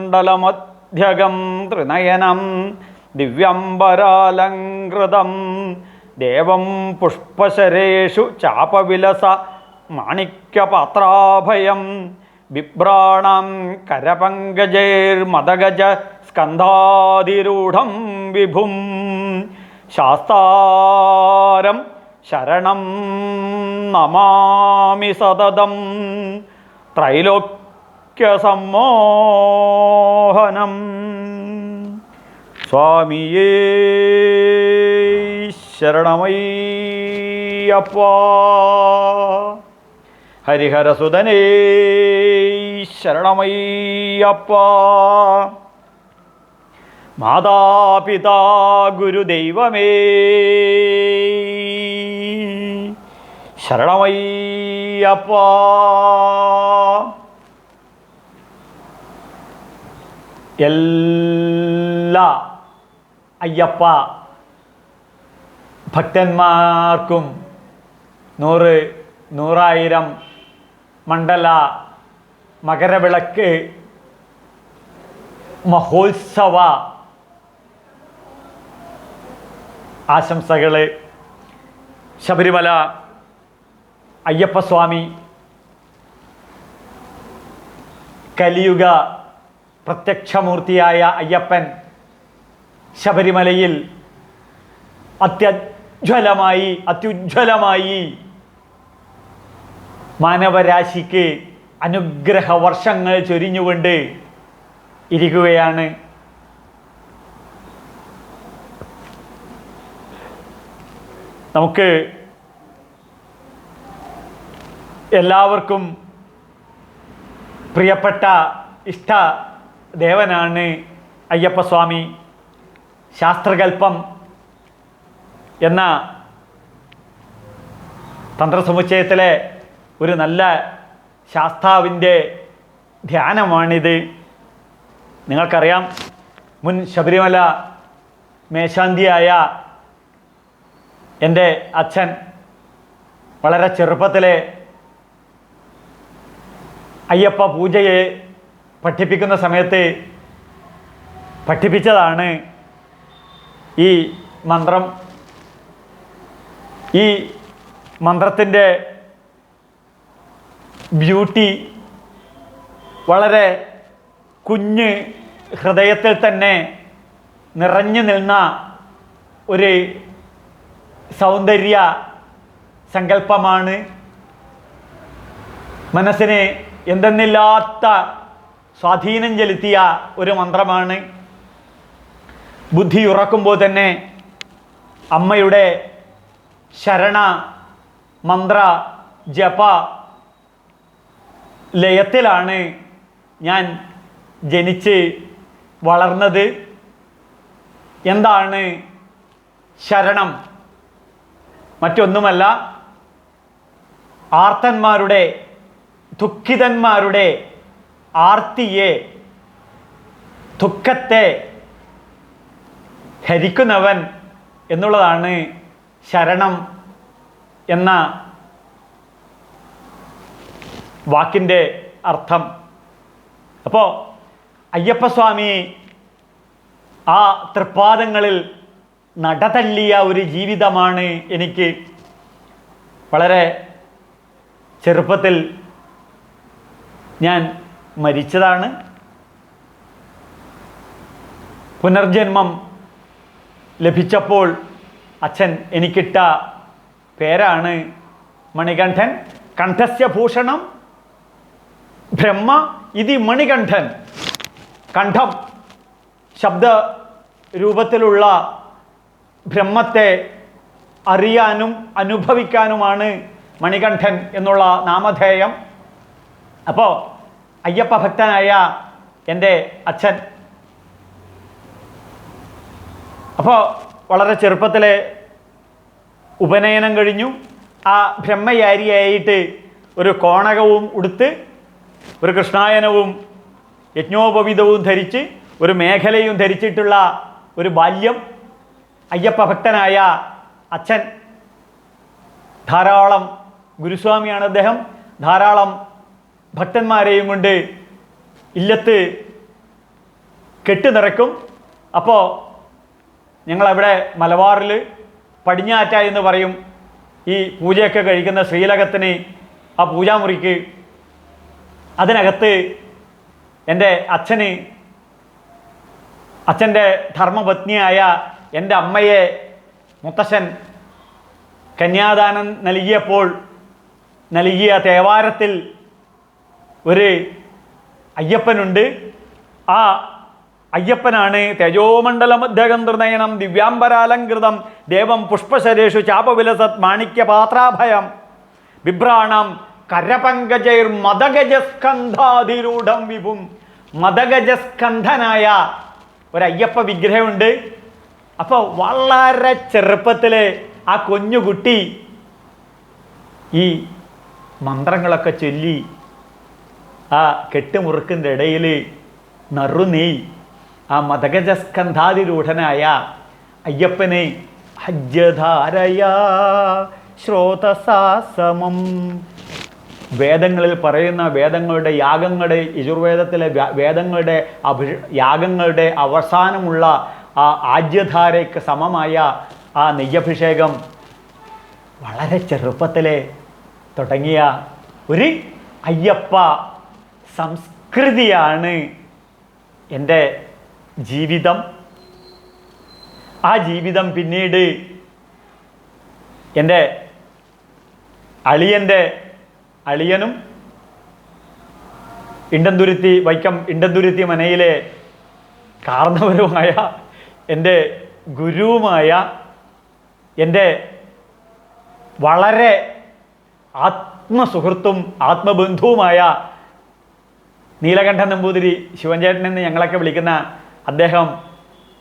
തേജോമണ്ഡലമധ്യകം ത്രിനയനം ദിവ്യംബരാലങ്കൃതം ദേവം പുഷ്പശരേഷു ചാപവിലസ മാണിക്യപാത്രാഭയം ബിഭ്രാണം കരപങ്കജൈർമദഗജ സ്കന്ധാതിരൂഢം വിഭും ശാസ്താരം ശരണം നമാമി സതതം ത്രൈലോക്യസമ്മോഹനം. സ്വാമിയേ ശരണമയ്യപ്പ. ഹരിഹരസുതനേ ശരണമയ്യപ്പ. മാതാപിതാ ഗുരുദൈവമേ. ശരണമയ്യപ്പ. എല്ലാ അയ്യപ്പ ഭക്തന്മാർക്കും നൂറ് നൂറായിരം മണ്ഡല മകരവിളക്ക് മഹോത്സവ ആശംസകൾ ശബരിമല അയ്യപ്പസ്വാമി കലിയുഗ പ്രത്യക്ഷമൂർത്തിയായ അയ്യപ്പൻ ശബരിമലയിൽ അത്യജ്വലമായി അത്യുജ്വലമായി മാനവരാശിക്ക് അനുഗ്രഹ വർഷങ്ങൾ ചൊരിഞ്ഞുകൊണ്ട് ഇരിക്കുകയാണ് നമുക്ക് എല്ലാവർക്കും പ്രിയപ്പെട്ട ഇഷ്ട ദേവനാണ് അയ്യപ്പസ്വാമി ശാസ്ത്രകൽപ്പം എന്ന തന്ത്രസമുച്ചയത്തിലെ ഒരു നല്ല ശാസ്താവിന്റെ ധ്യാനമാണിത്. നിങ്ങൾക്കറിയാം മുൻ ശബരിമല മേശാന്തിയായ എന്റെ അച്ഛൻ വളരെ ചെറുപ്പത്തിലെ അയ്യപ്പ പൂജയെ പഠിപ്പിക്കുന്ന സമയത്ത് പഠിപ്പിച്ചതാണ് ഈ മന്ത്രം. ഈ മന്ത്രത്തിന്റെ ബ്യൂട്ടി വളരെ കുഞ്ഞ് ഹൃദയത്തിൽ തന്നെ നിറഞ്ഞു നിന്ന ഒരു സൗന്ദര്യ സങ്കല്പമാണ്. മനസ്സിനെ എന്തെന്നില്ലാത്ത സ്വാധീനം ചെലുത്തിയ ഒരു മന്ത്രമാണ്. ബുദ്ധി ഉറക്കുമ്പോൾ തന്നെ അമ്മയുടെ ശരണ മന്ത്ര ജപ ലയത്തിലാണ് ഞാൻ ജനിച്ച് വളർന്നത്. എന്താണ് ശരണം? മറ്റൊന്നുമല്ല ആർത്തന്മാരുടെ ദുഃഖിതന്മാരുടെ ആർത്തിയെ ദുഃഖത്തെ ഹരിക്കുന്നവൻ എന്നുള്ളതാണ് ശരണം എന്ന വാക്കിന്റെ അർത്ഥം. അപ്പോൾ അയ്യപ്പസ്വാമി ആ തൃപ്പാദങ്ങളിൽ നടതള്ളിയ ഒരു ജീവിതമാണ് എനിക്ക് വളരെ ചെറുപ്പത്തിൽ ഞാൻ മരിച്ചതാണ്. പുനർജന്മം ലഭിച്ചപ്പോൾ അച്ഛൻ എനിക്കിട്ട പേരാണ് മണികണ്ഠൻ. കണ്ഠസ്യഭൂഷണം ബ്രഹ്മ ഇതി മണികണ്ഠൻ. കണ്ഠം ശബ്ദ രൂപത്തിലുള്ള ബ്രഹ്മത്തെ അറിയാനും അനുഭവിക്കാനുമാണ് മണികണ്ഠൻ എന്നുള്ള നാമധേയം. അപ്പോൾ അയ്യപ്പ ഭക്തനായ എന്റെ അച്ഛൻ. അപ്പോൾ വളരെ ചെറുപ്പത്തിലെ ഉപനയനം കഴിഞ്ഞു. ആ ബ്രഹ്മയാരിയായിട്ട് ഒരു കോണകവും ഉടുത്ത് ഒരു കൃഷ്ണായനവും യജ്ഞോപവിതവും ധരിച്ച് ഒരു മേഖലയും ധരിച്ചിട്ടുള്ള ഒരു ബാല്യം അയ്യപ്പ ഭക്തനായ അച്ഛൻ. ധാരാളം ഗുരുസ്വാമിയാണ് അദ്ദേഹം. ധാരാളം ഭക്തന്മാരെയും കൊണ്ട് ഇല്ലത്ത് കെട്ട് നിറയ്ക്കും അപ്പോൾ ഞങ്ങളവിടെ മലബാറിൽ പടിഞ്ഞാറ്റ എന്ന് പറയും. ഈ പൂജയൊക്കെ കഴിക്കുന്ന ശ്രീലകത്തിന് ആ പൂജാമുറിക്ക്. അതിനകത്ത് എന്റെ അച്ഛന് അച്ഛന്റെ ധർമ്മപത്നിയായ എന്റെ അമ്മയെ മുത്തശ്ശൻ കന്യാദാനം നൽകിയപ്പോൾ നൽകിയ തേവാരത്തിൽ ഒരു അയ്യപ്പനുണ്ട്. ആ അയ്യപ്പനാണ് തേജോമണ്ഡല മധ്യഗന്ധൃനയനം ദിവ്യാംബരാലങ്കൃതം ദേവം പുഷ്പശരേഷു ചാപവിലസത് മാണിക്യപാത്രാഭയം ബിഭ്രാണം കരപങ്കജൈർ മദഗജസ്കന്ധാതിരൂഢം വിഭും. മദഗജസ്കന്ധനായ ഒരയ്യപ്പ വിഗ്രഹമുണ്ട്. അപ്പോൾ വളരെ ചെറുപ്പത്തിൽ ആ കുഞ്ഞുകുട്ടി ഈ മന്ത്രങ്ങളൊക്കെ ചൊല്ലി ആ കെട്ടുമുറുക്കിന്റെ ഇടയിൽ നറുനീ ആ മതഗജസ്കന്ധാതിരൂഢനായ അയ്യപ്പനെ ഹജ്ജധാരയാ ശ്രോതസാസമം. വേദങ്ങളിൽ പറയുന്ന വേദങ്ങളുടെ യാഗങ്ങളുടെ യജുർവേദത്തിലെ വേദങ്ങളുടെ അഭി യാഗങ്ങളുടെ അവസാനമുള്ള ആ ആജ്യധാരയ്ക്ക് സമമായ ആ നെയ്യഭിഷേകം വളരെ ചെറുപ്പത്തിലെ തുടങ്ങിയ ഒരു അയ്യപ്പ സംസ്കൃതിയാണ് എന്റെ ജീവിതം. ആ ജീവിതം പിന്നീട് എന്റെ അളിയന്റെ അളിയനും ഇണ്ടന്തുരുത്തി വൈക്കം ഇണ്ടന്തുരുത്തി മനയിലെ കാർന്നവരുമായ എന്റെ ഗുരുവുമായ എന്റെ വളരെ ആത്മസുഹൃത്തും ആത്മബന്ധുവുമായ നീലകണ്ഠൻ നമ്പൂതിരി ശിവൻചേട്ടൻ എന്ന് ഞങ്ങളൊക്കെ വിളിക്കുന്ന അദ്ദേഹം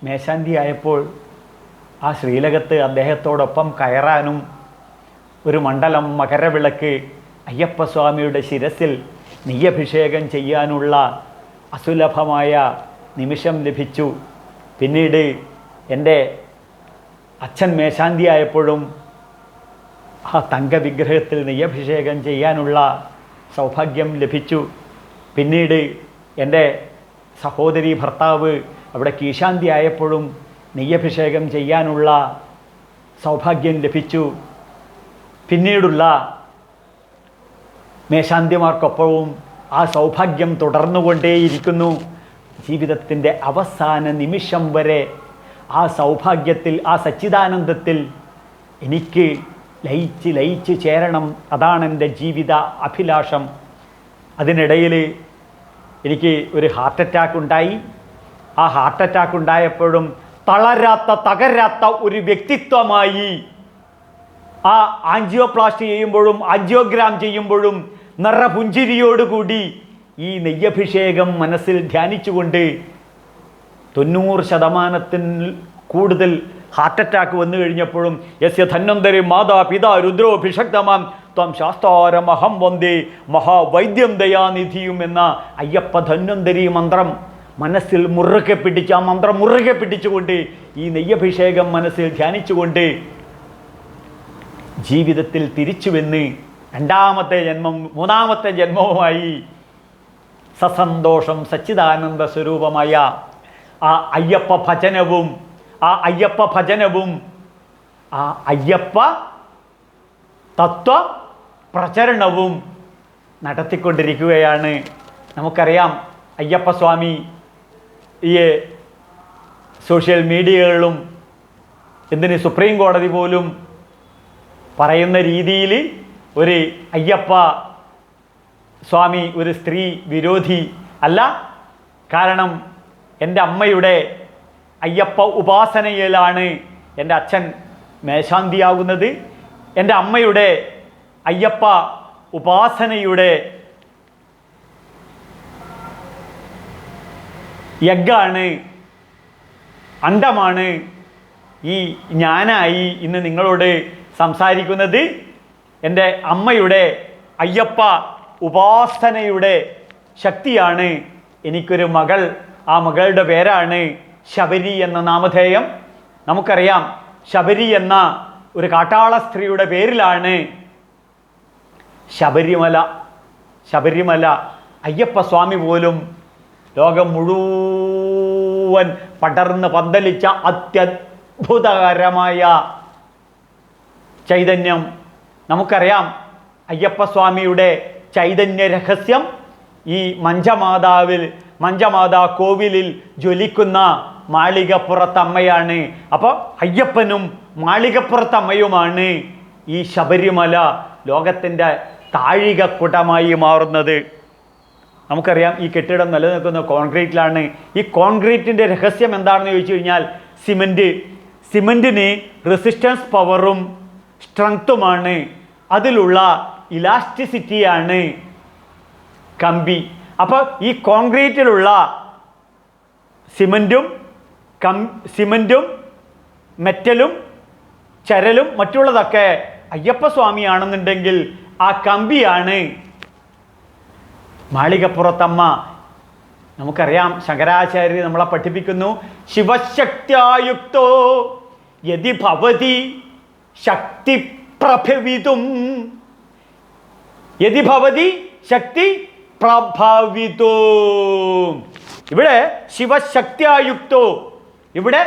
മേശാന്തി ആയപ്പോൾ ആ ശ്രീലകത്ത് അദ്ദേഹത്തോടൊപ്പം കയറാനും ഒരു മണ്ഡലം മകരവിളക്ക് അയ്യപ്പസ്വാമിയുടെ ശിരസിൽ നെയ്യഭിഷേകം ചെയ്യാനുള്ള അസുലഭമായ നിമിഷം ലഭിച്ചു. പിന്നീട് എന്റെ അച്ഛൻ മേശാന്തി ആയപ്പോഴും ആ തങ്കവിഗ്രഹത്തിൽ നെയ്യഭിഷേകം ചെയ്യാനുള്ള സൗഭാഗ്യം ലഭിച്ചു. പിന്നീട് എന്റെ സഹോദരി ഭർത്താവ് അവിടെ കീശാന്തി ആയപ്പോഴും നെയ്യഭിഷേകം ചെയ്യാനുള്ള സൗഭാഗ്യം ലഭിച്ചു. പിന്നീടുള്ള മേശാന്തിമാർക്കൊപ്പവും ആ സൗഭാഗ്യം തുടർന്നുകൊണ്ടേയിരിക്കുന്നു. ജീവിതത്തിന്റെ അവസാന നിമിഷം വരെ ആ സൗഭാഗ്യത്തിൽ ആ സച്ചിദാനന്ദത്തിൽ എനിക്ക് ലയിച്ച് ലയിച്ച് ചേരണം. അതാണ് എന്റെ ജീവിത അഭിലാഷം. അതിനിടയിൽ എനിക്ക് ഒരു ഹാർട്ട് അറ്റാക്ക് ഉണ്ടായി. ആ ഹാർട്ട് അറ്റാക്ക് ഉണ്ടായപ്പോഴും തളരാത്ത തകരാത്ത ഒരു വ്യക്തിത്വമായി ആ ആൻജിയോപ്ലാസ്റ്റി ചെയ്യുമ്പോഴും ആൻജിയോഗ്രാം ചെയ്യുമ്പോഴും നിറപുഞ്ചിരിയോടുകൂടി ഈ നെയ്യഭിഷേകം മനസ്സിൽ ധ്യാനിച്ചുകൊണ്ട് തൊണ്ണൂറ് ശതമാനത്തിൽ കൂടുതൽ ഹാർട്ട് അറ്റാക്ക് വന്നു കഴിഞ്ഞപ്പോഴും യസ്യ ധന്വന്തരി മാതാ പിതാ രുദ്രോഭിഷക്തമാം ത്വം ശാസ്താരമഹം വന്ദേ മഹാവൈദ്യം ദയാനിധിയും എന്ന അയ്യപ്പ ധന്വന്തരി മന്ത്രം മനസ്സിൽ മുറുകെ പിടിച്ച് ആ മന്ത്രം മുറുകെ പിടിച്ചുകൊണ്ട് ഈ നെയ്യഭിഷേകം മനസ്സിൽ ധ്യാനിച്ചുകൊണ്ട് ജീവിതത്തിൽ തിരിച്ചുവെന്ന് രണ്ടാമത്തെ ജന്മം മൂന്നാമത്തെ ജന്മവുമായി സസന്തോഷം സച്ചിദാനന്ദ സ്വരൂപമായ ആ അയ്യപ്പ ഭജനവും ആ അയ്യപ്പ ഭജനവും ആ അയ്യപ്പ തത്വ പ്രചരണവും നടത്തിക്കൊണ്ടിരിക്കുകയാണ്. നമുക്കറിയാം അയ്യപ്പ സ്വാമി ഈ സോഷ്യൽ മീഡിയകളിലും എന്തിന് സുപ്രീം കോടതി പോലും പറയുന്ന രീതിയിൽ ഒരു അയ്യപ്പ സ്വാമി ഒരു സ്ത്രീ വിരോധി അല്ല. കാരണം എന്റെ അമ്മയുടെ അയ്യപ്പ ഉപാസനയിലാണ് എന്റെ അച്ഛൻ മേശാന്തിയാകുന്നത്. എന്റെ അമ്മയുടെ അയ്യപ്പ ഉപാസനയുടെ യഗ്ഗാണ് അണ്ടമാണ് ഈ ഞാനായി ഇന്ന് നിങ്ങളോട് സംസാരിക്കുന്നത്. എന്റെ അമ്മയുടെ അയ്യപ്പ ഉപാസനയുടെ ശക്തിയാണ് എനിക്കൊരു മകൾ. ആ മകളുടെ പേരാണ് ശബരി എന്ന നാമധേയം. നമുക്കറിയാം ശബരി എന്ന ഒരു കാട്ടാള സ്ത്രീയുടെ പേരിലാണ് ശബരിമല ശബരിമല അയ്യപ്പസ്വാമി പോലും ലോകം മുഴുവൻ പടർന്ന് പന്തലിച്ച അത്യത്ഭുതകരമായ ചൈതന്യം. നമുക്കറിയാം അയ്യപ്പസ്വാമിയുടെ ചൈതന്യ രഹസ്യം ഈ മഞ്ചമാതാവിൽ മഞ്ചമാതാ കോവിലിൽ ജ്വലിക്കുന്ന മാളികപ്പുറത്തമ്മയാണ്. അപ്പോൾ അയ്യപ്പനും മാളികപ്പുറത്തമ്മയുമാണ് ഈ ശബരിമല ലോകത്തിന്റെ താഴികക്കുടമായി മാറുന്നത്. നമുക്കറിയാം ഈ കെട്ടിടം നിലനിൽക്കുന്ന കോൺക്രീറ്റിലാണ്. ഈ കോൺക്രീറ്റിന്റെ രഹസ്യം എന്താണെന്ന് ചോദിച്ചു കഴിഞ്ഞാൽ സിമന്റ്. സിമന്റിന് റെസിസ്റ്റൻസ് പവറും സ്ട്രെങ്ത്തുമാണ്. അതിലുള്ള ഇലാസ്റ്റിസിറ്റിയാണ് കമ്പി. അപ്പോൾ ഈ കോൺക്രീറ്റിലുള്ള സിമന്റും കം സിമന്റും മെറ്റലും ചരലും മറ്റുള്ളതൊക്കെ അയ്യപ്പസ്വാമിയാണെന്നുണ്ടെങ്കിൽ ആ കമ്പിയാണ് മാളികപ്പുറത്തമ്മ. നമുക്കറിയാം ശങ്കരാചാര്യർ നമ്മളെ പഠിപ്പിക്കുന്നു. ശിവശക്തിയായുക്തോ യതി ഭവതി ശക്തി പ്രഭവിതും യതി ഭവതി ശക്തി പ്രഭാവിതോ. ഇവിടെ ശിവശക്തിയായുക്തോ. ഇവിടെ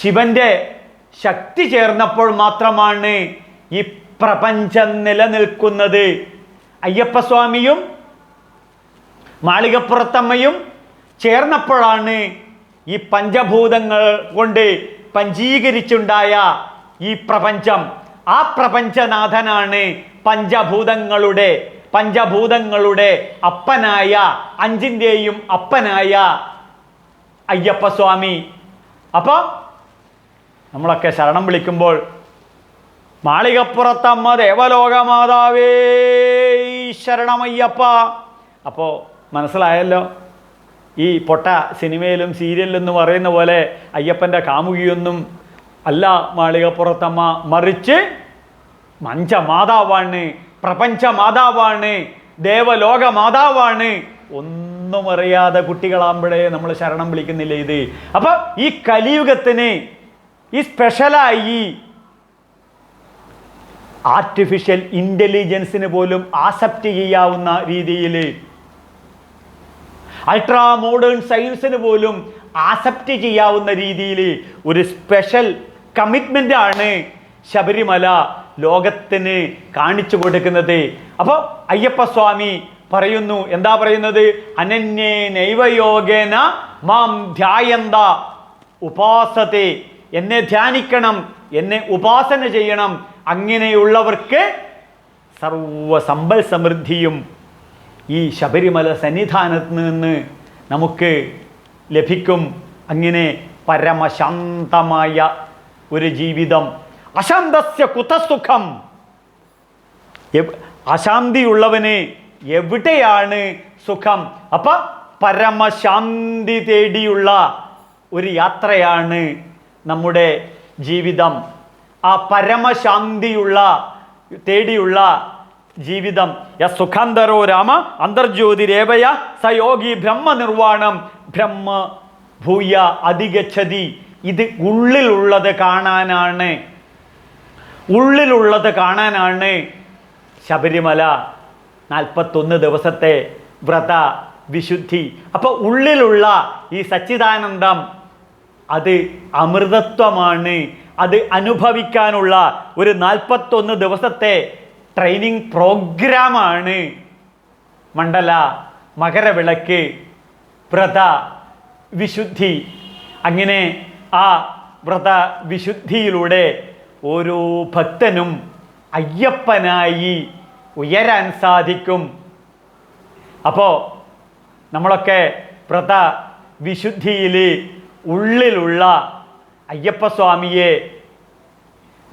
ശിവന്റെ ശക്തി ചേർന്നപ്പോൾ മാത്രമാണ് ഈ പ്രപഞ്ചം നിലനിൽക്കുന്നത്. അയ്യപ്പസ്വാമിയും മാളികപ്പുറത്തമ്മയും ചേർന്നപ്പോഴാണ് ഈ പഞ്ചഭൂതങ്ങൾ കൊണ്ട് പഞ്ചീകരിച്ചുണ്ടായ ഈ പ്രപഞ്ചം. ആ പ്രപഞ്ചനാഥനാണ് പഞ്ചഭൂതങ്ങളുടെ പഞ്ചഭൂതങ്ങളുടെ അപ്പനായ അഞ്ചിന്റെയും അപ്പനായ അയ്യപ്പസ്വാമി അപ്പോൾ നമ്മളൊക്കെ ശരണം വിളിക്കുമ്പോൾ മാളികപ്പുറത്തമ്മ ദേവലോകമാതാവേ ശരണമയ്യപ്പ. അപ്പോൾ മനസ്സിലായല്ലോ? ഈ പൊട്ട സിനിമയിലും സീരിയലിലും പറയുന്ന പോലെ അയ്യപ്പന്റെ കാമുകിയൊന്നും അല്ല മാളികപ്പുറത്തമ്മ മറിച്ച് മഞ്ച മാതാവാണ് പ്രപഞ്ച മാതാവാണ് ദേവലോക മാതാവാണ് ഒന്നും അറിയാതെ കുട്ടികളാകുമ്പോഴേ നമ്മൾ ശരണം വിളിക്കുന്നില്ല ഇത്? അപ്പൊ ഈ കലിയുഗത്തിന് ഈ സ്പെഷ്യലായി ആർട്ടിഫിഷ്യൽ ഇന്റലിജൻസിന് പോലും ആസെപ്റ്റ് ചെയ്യാവുന്ന രീതിയിൽ അൾട്രാ മോഡേൺ സയൻസിന് പോലും ആസെപ്റ്റ് ചെയ്യാവുന്ന രീതിയിൽ ഒരു സ്പെഷ്യൽ കമ്മിറ്റ്മെന്റ് ആണ് ശബരിമല ലോകത്തിന് കാണിച്ചു കൊടുക്കുന്നത്. അപ്പോൾ അയ്യപ്പസ്വാമി പറയുന്നു എന്താ പറയുന്നത്? അനന്യേ നൈവയോഗേന മാം ധ്യായന്ത ഉപാസത്തെ. എന്നെ ധ്യാനിക്കണം എന്നെ ഉപാസന ചെയ്യണം. അങ്ങനെയുള്ളവർക്ക് സർവ സമ്പൽ സമൃദ്ധിയും ഈ ശബരിമല സന്നിധാനത്ത് നിന്ന് നമുക്ക് ലഭിക്കും. അങ്ങനെ പരമശാന്തമായ ഒരു ജീവിതം. അശാന്തസ്യ കുതസുഖം. അശാന്തിയുള്ളവന് എവിടെയാണ് സുഖം? അപ്പൊ പരമശാന്തി തേടിയുള്ള ഒരു യാത്രയാണ് നമ്മുടെ ജീവിതം. ആ പരമശാന്തിയുള്ള തേടിയുള്ള ജീവിതം. യ സുഖാന്തരോ രാമ അന്തർജ്യോതി അന്തർജ്യോതിരേവയ സയോഗി ബ്രഹ്മനിർവാണം ബ്രഹ്മ ഭൂയ അധികച്ഛതി ഇത് ഉള്ളിലുള്ളത് കാണാനാണ്. ഉള്ളിലുള്ളത് കാണാനാണ് ശബരിമല നാൽപ്പത്തൊന്ന് ദിവസത്തെ വ്രത വിശുദ്ധി. അപ്പോൾ ഉള്ളിലുള്ള ഈ സച്ചിദാനന്ദം അത് അമൃതത്വമാണ്. അത് അനുഭവിക്കാനുള്ള ഒരു നാൽപ്പത്തൊന്ന് ദിവസത്തെ ട്രെയിനിങ് പ്രോഗ്രാമാണ് മണ്ഡല മകരവിളക്ക് വ്രത വിശുദ്ധി. അങ്ങനെ ആ വ്രത വിശുദ്ധിയിലൂടെ ഓരോ ഭക്തനും അയ്യപ്പനായി ഉയരാൻ സാധിക്കും. അപ്പോൾ നമ്മളൊക്കെ വ്രത വിശുദ്ധിയിൽ ഉള്ളിലുള്ള അയ്യപ്പസ്വാമിയെ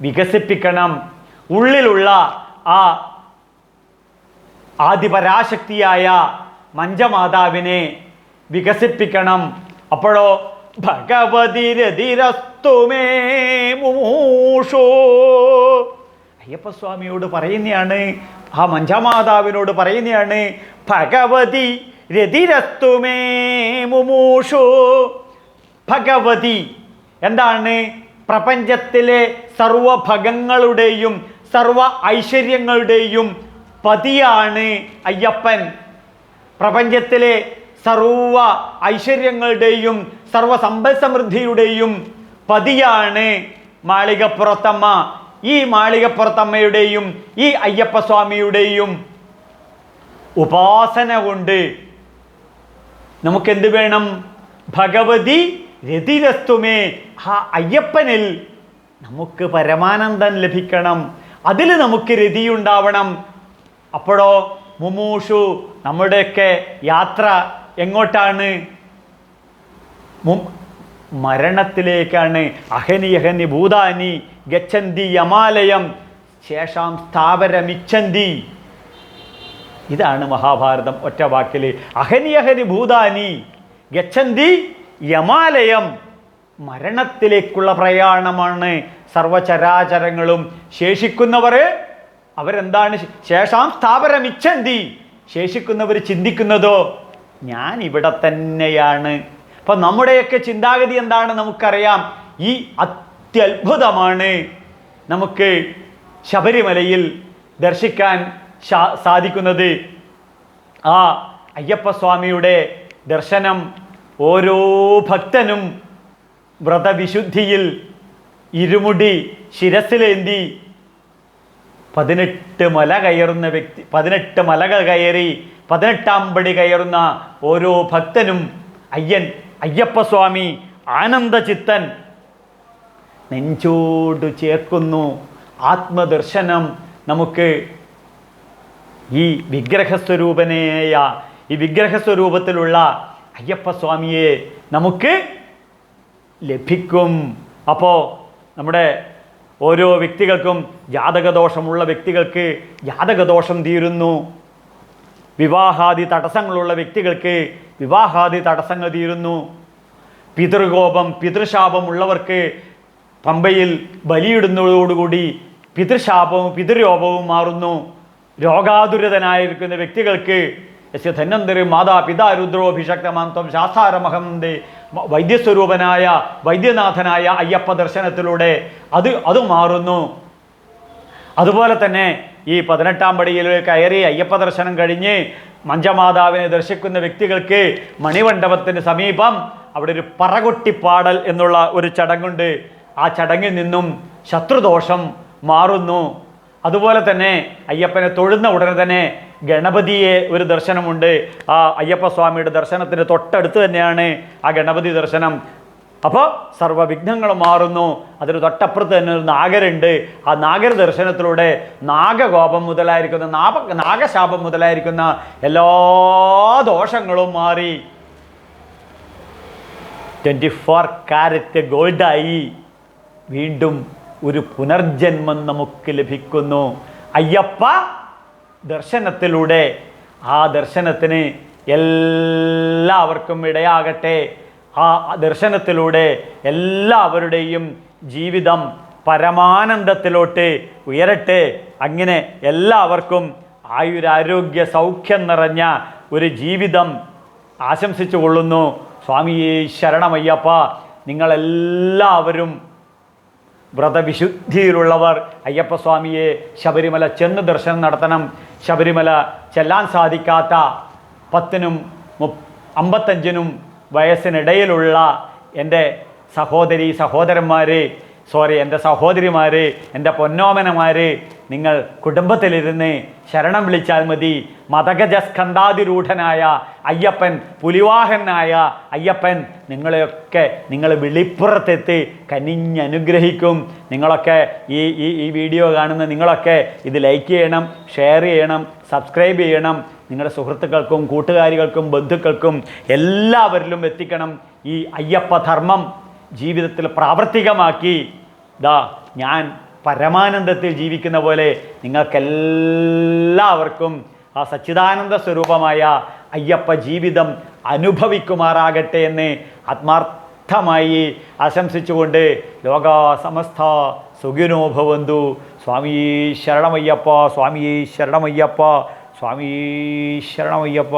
വികസിപ്പിക്കണം. ഉള്ളിലുള്ള ആ ആദിപരാശക്തിയായ മഞ്ചമാതാവിനെ വികസിപ്പിക്കണം. അപ്പോഴോ ഭഗവതി രതിരസ്തുമേ മൂഷോ അയ്യപ്പസ്വാമിയോട് പറയുന്നതാണ് ആ മഞ്ചമാതാവിനോട് പറയുന്നതാണ് ഭഗവതി രതിരസ്തുമേ മുമൂഷോ. ഭഗവതി എന്താണ്? പ്രപഞ്ചത്തിലെ സർവഭഗങ്ങളുടെയും സർവ ഐശ്വര്യങ്ങളുടെയും പതിയാണ് അയ്യപ്പൻ. പ്രപഞ്ചത്തിലെ സർവ ഐശ്വര്യങ്ങളുടെയും സർവ സമ്പൽ സമൃദ്ധിയുടെയും പതിയാണ് മാളികപ്പുറത്തമ്മ. ഈ മാളികപ്പുറത്തമ്മയുടെയും ഈ അയ്യപ്പസ്വാമിയുടെയും ഉപാസന കൊണ്ട് നമുക്കെന്ത് വേണം? ഭഗവതി രതിരസ്തുമേ ആ അയ്യപ്പനിൽ നമുക്ക് പരമാനന്ദം ലഭിക്കണം. അതിൽ നമുക്ക് രതിയുണ്ടാവണം. അപ്പോഴോ മുമൂഷു നമ്മുടെയൊക്കെ യാത്ര എങ്ങോട്ടാണ്? മരണത്തിലേക്കാണ്. അഹനി അഹനി ഭൂതാനി ഗച്ഛന്തി യമാലയം. ശേഷം സ്ഥാവരമിച്ഛന്തി. ഇതാണ് മഹാഭാരതം ഒറ്റ വാക്കിൽ അഹനി അഹനി ഭൂതാനി ഗച്ഛന്തി യമാലയം. മരണത്തിലേക്കുള്ള പ്രയാണമാണ് സർവചരാചരങ്ങളും. ശേഷിക്കുന്നവർ അവരെന്താണ്? ശേഷം സ്ഥാപരമിച്ഛന്തി ശേഷിക്കുന്നവർ ചിന്തിക്കുന്നതോ? ഞാൻ ഇവിടെ തന്നെയാണ്. അപ്പം നമ്മുടെയൊക്കെ ചിന്താഗതി എന്താണ് നമുക്കറിയാം. ഈ അത്യത്ഭുതമാണ് നമുക്ക് ശബരിമലയിൽ ദർശിക്കാൻ സാധിക്കുന്നത്. ആ അയ്യപ്പസ്വാമിയുടെ ദർശനം ഓരോ ഭക്തനും വ്രതവിശുദ്ധിയിൽ ഇരുമുടി ശിരസിലേന്തി പതിനെട്ട് മല കയറുന്ന വ്യക്തി പതിനെട്ട് മലകൾ കയറി പതിനെട്ടാം പടി കയറുന്ന ഓരോ ഭക്തനും അയ്യൻ അയ്യപ്പസ്വാമി ആനന്ദചിത്തൻ. നെഞ്ചോട് ചേർക്കുന്നു ആത്മദർശനം നമുക്ക്. ഈ വിഗ്രഹസ്വരൂപനെയ ഈ വിഗ്രഹസ്വരൂപത്തിലുള്ള അയ്യപ്പസ്വാമിയെ നമുക്ക് ലഭിക്കും. അപ്പോൾ നമ്മുടെ ഓരോ വ്യക്തികൾക്കും ജാതകദോഷമുള്ള വ്യക്തികൾക്ക് ജാതകദോഷം തീരുന്നു. വിവാഹാദി തടസ്സങ്ങളുള്ള വ്യക്തികൾക്ക് വിവാഹാദി തടസ്സങ്ങൾ തീരുന്നു. പിതൃകോപം പിതൃശാപം ഉള്ളവർക്ക് പമ്പയിൽ ബലിയിടുന്നതോടുകൂടി പിതൃശാപവും പിതൃരോപവും മാറുന്നു. രോഗാതുരിതനായിരിക്കുന്ന വ്യക്തികൾക്ക് യസ്യ ധന്വന്തര് മാതാ പിതാ രുദ്രോഭിഷക്തമാന്തം ശാസ്താരമഹന്തേ വൈദ്യസ്വരൂപനായ വൈദ്യനാഥനായ അയ്യപ്പ ദർശനത്തിലൂടെ അത് അത് മാറുന്നു. അതുപോലെ തന്നെ ഈ പതിനെട്ടാം പടിയിൽ കയറി അയ്യപ്പ ദർശനം കഴിഞ്ഞ് മഞ്ചമാതാവിനെ ദർശിക്കുന്ന വ്യക്തികൾക്ക് മണിമണ്ഡപത്തിന് സമീപം അവിടെ ഒരു പറകൊട്ടിപ്പാടൽ എന്നുള്ള ഒരു ചടങ്ങുണ്ട്. ആ ചടങ്ങിൽ നിന്നും ശത്രുദോഷം മാറുന്നു. അതുപോലെ തന്നെ അയ്യപ്പനെ തൊഴുന്ന ഉടനെ തന്നെ ഗണപതിയെ ഒരു ദർശനമുണ്ട്. ആ അയ്യപ്പ സ്വാമിയുടെ ദർശനത്തിന്റെ തൊട്ടടുത്ത് തന്നെയാണ് ആ ഗണപതി ദർശനം. അപ്പോൾ സർവവിഘ്നങ്ങൾ മാറുന്നു. അതിന് തൊട്ടപ്പുറത്ത് തന്നെ ഒരു നാഗരുണ്ട്. ആ നാഗര ദർശനത്തിലൂടെ നാഗകോപം മുതലായിരിക്കുന്ന നാപ നാഗശാപം മുതലായിരിക്കുന്ന എല്ലാ ദോഷങ്ങളും മാറി. ട്വന്റി ഫോർ കാരറ്റ് ഗോൾഡായി വീണ്ടും ഒരു പുനർജന്മം നമുക്ക് ലഭിക്കുന്നു. അയ്യപ്പ ദർശനത്തിലൂടെ ആ ദർശനത്തിന് എല്ലാവർക്കും ഇടയാകട്ടെ. ആ ദർശനത്തിലൂടെ എല്ലാവരുടെയും ജീവിതം പരമാനന്ദത്തിലോട്ട് ഉയരട്ടെ. അങ്ങനെ എല്ലാവർക്കും ആയുരാരോഗ്യ സൗഖ്യം നിറഞ്ഞ ഒരു ജീവിതം ആശംസിച്ചു കൊള്ളുന്നു. സ്വാമിയെ ശരണമയ്യപ്പ നിങ്ങളെല്ലാവരും വ്രതവിശുദ്ധിയിലുള്ളവർ. അയ്യപ്പസ്വാമിയെ ശബരിമല ചെന്ന് ദർശനം നടത്തണം. ശബരിമല ചെല്ലാൻ സാധിക്കാത്ത പത്തിനും അമ്പത്തഞ്ചിനും വയസ്സിനിടയിലുള്ള എന്റെ സഹോദരി സഹോദരന്മാർ സോറി എന്റെ സഹോദരിമാർ എന്റെ പൊന്നോമനമാർ നിങ്ങൾ കുടുംബത്തിലിരുന്ന് ശരണം വിളിച്ചാൽ മതി. മതഗജ സ്കന്ധാതിരൂഢനായ അയ്യപ്പൻ പുലിവാഹനായ അയ്യപ്പൻ നിങ്ങളെയൊക്കെ നിങ്ങൾ വിളിപ്പുറത്തെത്തി കനിഞ്ഞനുഗ്രഹിക്കും. നിങ്ങളൊക്കെ ഈ ഈ ഈ വീഡിയോ കാണുന്ന നിങ്ങളൊക്കെ ഇത് ലൈക്ക് ചെയ്യണം ഷെയർ ചെയ്യണം സബ്സ്ക്രൈബ് ചെയ്യണം. നിങ്ങളുടെ സുഹൃത്തുക്കൾക്കും കൂട്ടുകാരികൾക്കും ബന്ധുക്കൾക്കും എല്ലാവരിലും എത്തിക്കണം. ഈ അയ്യപ്പധർമ്മം ജീവിതത്തിൽ പ്രാവർത്തികമാക്കി. ദാ ഞാൻ പരമാനന്ദത്തിൽ ജീവിക്കുന്ന പോലെ നിങ്ങൾക്കെല്ലാവർക്കും ആ സച്ചിദാനന്ദ സ്വരൂപമായ അയ്യപ്പ ജീവിതം അനുഭവിക്കുമാറാകട്ടെ എന്ന് ആത്മാർത്ഥമായി ആശംസിച്ചുകൊണ്ട് ലോക സമസ്ത സുഖിനോ ഭവന്തു. സ്വാമി ശരണമയ്യപ്പ സ്വാമി ശരണമയ്യപ്പ. സ്വാമി ശരണമയ്യപ്പ.